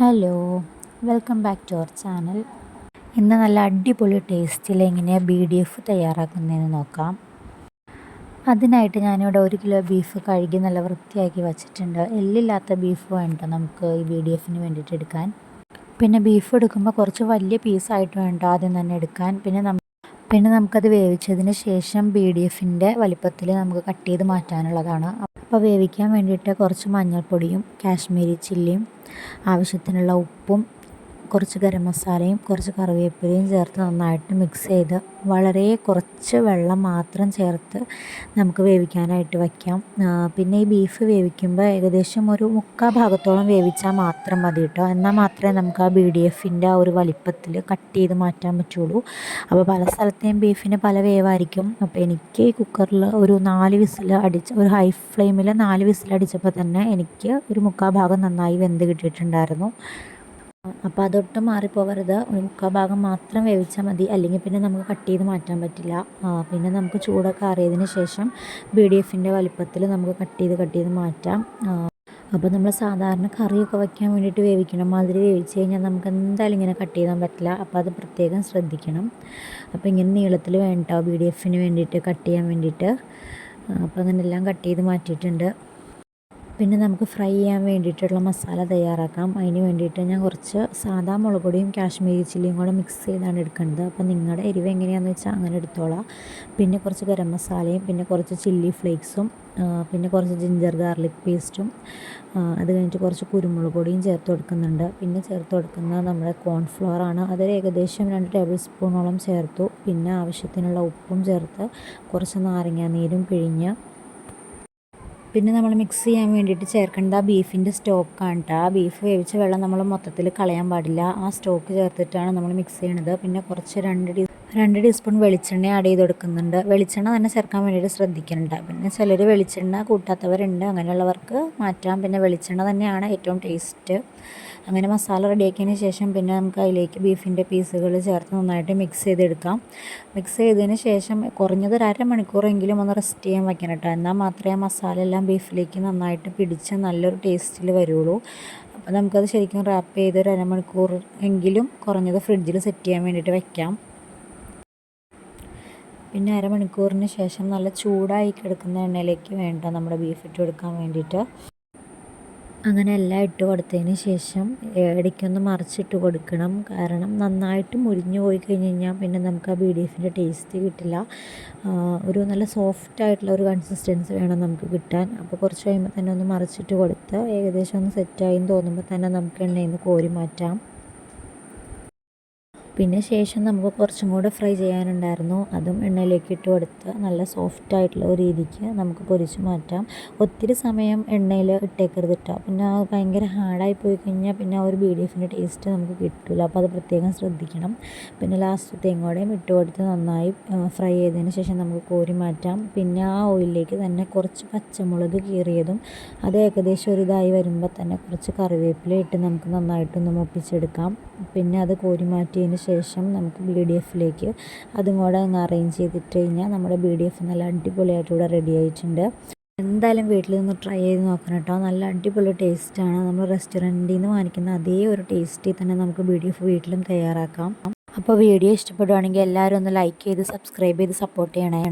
Hello welcome back to our channel. ഇന്ന് നല്ല അടിപൊളി ടേസ്റ്റിൽ എങ്ങനെയാണ് ബി ഡി എഫ് തയ്യാറാക്കുന്നതെന്ന് നോക്കാം. അതിനായിട്ട് ഞാനിവിടെ ഒരു കിലോ ബീഫ് കഴുകി നല്ല വൃത്തിയാക്കി വച്ചിട്ടുണ്ട്. എല്ലില്ലാത്ത ബീഫ് വേണ്ട നമുക്ക് ഈ ബി ഡി എഫിന് വേണ്ടിയിട്ട് എടുക്കാൻ. പിന്നെ ബീഫ് എടുക്കുമ്പോൾ കുറച്ച് വലിയ പീസായിട്ട് വേണ്ട ആദ്യം തന്നെ എടുക്കാൻ. പിന്നെ പിന്നെ നമുക്കത് വേവിച്ചതിന് ശേഷം ബി ഡി എഫിന്റെ വലിപ്പത്തിൽ നമുക്ക് കട്ട് ചെയ്ത് മാറ്റാനുള്ളതാണ്. അപ്പോൾ വേവിക്കാൻ വേണ്ടിയിട്ട് കുറച്ച് മഞ്ഞൾപ്പൊടിയും കാശ്മീരി ചില്ലിയും ആവശ്യത്തിനുള്ള ഉപ്പും കുറച്ച് ഗരം മസാലയും കുറച്ച് കറിവേപ്പിലയും ചേർത്ത് നന്നായിട്ട് മിക്സ് ചെയ്ത് വളരെ കുറച്ച് വെള്ളം മാത്രം ചേർത്ത് നമുക്ക് വേവിക്കാനായിട്ട് വയ്ക്കാം. പിന്നെ ഈ ബീഫ് വേവിക്കുമ്പോൾ ഏകദേശം ഒരു മുക്കാൽ ഭാഗത്തോളം വേവിച്ചാൽ മാത്രം മതി കേട്ടോ എന്നാൽ മാത്രമേ നമുക്ക് ആ ബി ഡി എഫിന്റെ ആ ഒരു വലിപ്പത്തിൽ കട്ട് ചെയ്ത് മാറ്റാൻ പറ്റുള്ളൂ. അപ്പോൾ പല സ്ഥലത്തെയും ബീഫിന് പല വേവായിരിക്കും. അപ്പോൾ എനിക്ക് കുക്കറിൽ ഒരു നാല് വിസിൽ അടിച്ച് ഒരു ഹൈ ഫ്ലെയിമിൽ നാല് വിസിൽ അടിച്ചപ്പോൾ തന്നെ എനിക്ക് ഒരു മുക്കാൽ ഭാഗം നന്നായി വെന്ത് കിട്ടിയിട്ടുണ്ടായിരുന്നു. അപ്പോൾ അതൊട്ടും മാറിപ്പോകരുത് ഒരു മുക്കാൽ ഭാഗം മാത്രം വേവിച്ചാൽ മതി. അല്ലെങ്കിൽ പിന്നെ നമുക്ക് കട്ട് ചെയ്ത് മാറ്റാൻ പറ്റില്ല. പിന്നെ നമുക്ക് ചൂടൊക്കെ അറിയതിന് ശേഷം ബി ഡി എഫിന്റെ വലിപ്പത്തിൽ നമുക്ക് കട്ട് ചെയ്ത് കട്ട് ചെയ്ത് മാറ്റാം. അപ്പോൾ നമ്മൾ സാധാരണ കറിയൊക്കെ വയ്ക്കാൻ വേണ്ടിയിട്ട് വേവിക്കണം മാതിരി വേവിച്ച് കഴിഞ്ഞാൽ നമുക്ക് എന്തായാലും ഇങ്ങനെ കട്ട് ചെയ്യാൻ പറ്റില്ല. അപ്പോൾ അത് പ്രത്യേകം ശ്രദ്ധിക്കണം. അപ്പോൾ ഇങ്ങനെ നീളത്തിൽ വേണ്ട. ബി ഡി എഫിന് വേണ്ടിയിട്ട് കട്ട് ചെയ്യാൻ വേണ്ടിയിട്ട്. അപ്പോൾ അങ്ങനെ എല്ലാം കട്ട് ചെയ്ത് മാറ്റിയിട്ടുണ്ട്. പിന്നെ നമുക്ക് ഫ്രൈ ചെയ്യാൻ വേണ്ടിയിട്ടുള്ള മസാല തയ്യാറാക്കാം. അതിന് വേണ്ടിയിട്ട് ഞാൻ കുറച്ച് സാധാ മുളക് പൊടിയും കാശ്മീരി ചില്ലിയും കൂടെ മിക്സ് ചെയ്താണ് എടുക്കുന്നത്. അപ്പോൾ നിങ്ങളുടെ എരിവ് എങ്ങനെയാണെന്ന് വെച്ചാൽ അങ്ങനെ എടുത്തോളാം. പിന്നെ കുറച്ച് ഗരം മസാലയും പിന്നെ കുറച്ച് ചില്ലി ഫ്ലേക്സും പിന്നെ കുറച്ച് ജിഞ്ചർ ഗാർലിക് പേസ്റ്റും അത് കഴിഞ്ഞിട്ട് കുറച്ച് കുരുമുളക് പൊടിയും ചേർത്ത് കൊടുക്കുന്നുണ്ട്. പിന്നെ ചേർത്ത് കൊടുക്കുന്നത് നമ്മുടെ കോൺഫ്ലവർ ആണ്. അതൊരു ഏകദേശം രണ്ട് ടേബിൾ സ്പൂണോളം ചേർത്തു. പിന്നെ ആവശ്യത്തിനുള്ള ഉപ്പും ചേർത്ത് കുറച്ച് നാരങ്ങാ നീരും പിഴിഞ്ഞ് പിന്നെ നമ്മൾ മിക്സ് ചെയ്യാൻ വേണ്ടിയിട്ട് ചേർക്കേണ്ട ബീഫിന്റെ സ്റ്റോക്കാണ് കേട്ടോ ആ ബീഫ് വേവിച്ച വെള്ളം നമ്മൾ മൊത്തത്തിൽ കളയാൻ പാടില്ല. ആ സ്റ്റോക്ക് ചേർത്തിട്ടാണ് നമ്മൾ മിക്സ് ചെയ്യണത്. പിന്നെ കുറച്ച് രണ്ട് ടീ രണ്ട് ടീസ്പൂൺ വെളിച്ചെണ്ണ ആഡ് ചെയ്ത് കൊടുക്കുന്നുണ്ട് വെളിച്ചെണ്ണ തന്നെ ചേർക്കാൻ വേണ്ടിയിട്ട് ശ്രദ്ധിക്കുന്നുണ്ട് പിന്നെ ചിലർ വെളിച്ചെണ്ണ കൂട്ടാത്തവരുണ്ട്. അങ്ങനെയുള്ളവർക്ക് മാറ്റാം. പിന്നെ വെളിച്ചെണ്ണ തന്നെയാണ് ഏറ്റവും ടേസ്റ്റ് അങ്ങനെ മസാല റെഡിയാക്കിയതിന് ശേഷം പിന്നെ നമുക്ക് അതിലേക്ക് ബീഫിന്റെ പീസുകൾ ചേർത്ത് നന്നായിട്ട് മിക്സ് ചെയ്തെടുക്കാം. മിക്സ് ചെയ്തതിന് ശേഷം കുറഞ്ഞത് ഒരു അരമണിക്കൂറെങ്കിലും ഒന്ന് റെസ്റ്റ് ചെയ്യാൻ വയ്ക്കണം കേട്ടോ എന്നാൽ മാത്രമേ ആ മസാല എല്ലാം ബീഫിലേക്ക് നന്നായിട്ട് പിടിച്ച് നല്ലൊരു ടേസ്റ്റിൽ വരുള്ളൂ. അപ്പോൾ നമുക്കത് ശരിക്കും റാപ്പ് ചെയ്ത് ഒരു അരമണിക്കൂർ എങ്കിലും കുറഞ്ഞത് ഫ്രിഡ്ജിൽ സെറ്റ് ചെയ്യാൻ വേണ്ടിയിട്ട് വെക്കാം. പിന്നെ അരമണിക്കൂറിന് ശേഷം നല്ല ചൂടായി കിടക്കുന്ന എണ്ണയിലേക്ക് വേണ്ട നമ്മുടെ ബീഫ് ഇട്ട് കൊടുക്കാൻ വേണ്ടിയിട്ട്. അങ്ങനെ എല്ലാം ഇട്ട് കൊടുത്തതിന് ശേഷം ഇടയ്ക്കൊന്ന് മറിച്ചിട്ട് കൊടുക്കണം. കാരണം നന്നായിട്ട് മുരിഞ്ഞു പോയി കഴിഞ്ഞ് കഴിഞ്ഞാൽ പിന്നെ നമുക്ക് ആ ബി ടേസ്റ്റ് കിട്ടില്ല. ഒരു നല്ല സോഫ്റ്റ് ആയിട്ടുള്ള ഒരു കൺസിസ്റ്റൻസി വേണം നമുക്ക് കിട്ടാൻ. അപ്പോൾ കുറച്ച് കഴിയുമ്പോൾ തന്നെ ഒന്ന് മറിച്ചിട്ട് കൊടുത്ത് ഏകദേശം ഒന്ന് സെറ്റായി തോന്നുമ്പോൾ തന്നെ നമുക്ക് എണ്ണയിൽ നിന്ന് കോരി മാറ്റാം. പിന്നെ ശേഷം നമുക്ക് കുറച്ചും കൂടെ ഫ്രൈ ചെയ്യാനുണ്ടായിരുന്നു. അതും എണ്ണയിലേക്ക് ഇട്ട് കൊടുത്ത് നല്ല സോഫ്റ്റ് ആയിട്ടുള്ള ഒരു രീതിക്ക് നമുക്ക് പൊരിച്ച് മാറ്റാം. ഒത്തിരി സമയം എണ്ണയിൽ ഇട്ടേക്കരുത് ഇട്ടാൽ പിന്നെ ഭയങ്കര ഹാർഡായി പോയി കഴിഞ്ഞാൽ പിന്നെ ആ ഒരു ബി ഡി എഫിന്റെ ടേസ്റ്റ് നമുക്ക് കിട്ടില്ല അപ്പോൾ അത് പ്രത്യേകം ശ്രദ്ധിക്കണം. പിന്നെ ലാസ്റ്റ് തേങ്ങോടെയും ഇട്ട് കൊടുത്ത് നന്നായി ഫ്രൈ ചെയ്തതിന് ശേഷം നമുക്ക് കോരി മാറ്റാം. പിന്നെ ആ ഓയിലിലേക്ക് തന്നെ കുറച്ച് പച്ചമുളക് കീറിയതും അത് ഏകദേശം ഒരു ഇതായി വരുമ്പോൾ തന്നെ കുറച്ച് കറിവേപ്പില ഇട്ട് നമുക്ക് നന്നായിട്ടൊന്ന് മുപ്പിച്ചെടുക്കാം. പിന്നെ അത് കോരി മാറ്റിയതിന് ശേഷം നമുക്ക് ബി ഡി എഫിലേക്ക് അതും കൂടെ അങ്ങ് അറേഞ്ച് ചെയ്തിട്ട് കഴിഞ്ഞാൽ നമ്മുടെ ബി ഡി എഫ് നല്ല അടിപൊളിയായിട്ട് ഇവിടെ റെഡി ആയിട്ടുണ്ട്. എന്തായാലും വീട്ടിൽ നിന്ന് ട്രൈ ചെയ്ത് നോക്കണം കേട്ടോ. നല്ല അടിപൊളി ടേസ്റ്റാണ് നമ്മൾ റെസ്റ്റോറന്റിൽ നിന്ന് വാങ്ങിക്കുന്ന അതേ ഒരു ടേസ്റ്റിൽ തന്നെ നമുക്ക് ബി ഡി എഫ് വീട്ടിലും തയ്യാറാക്കാം. അപ്പോൾ വീഡിയോ ഇഷ്ടപ്പെടുവാണെങ്കിൽ എല്ലാവരും ഒന്ന് ലൈക്ക് ചെയ്ത് സബ്സ്ക്രൈബ് ചെയ്ത് സപ്പോർട്ട് ചെയ്യണേ.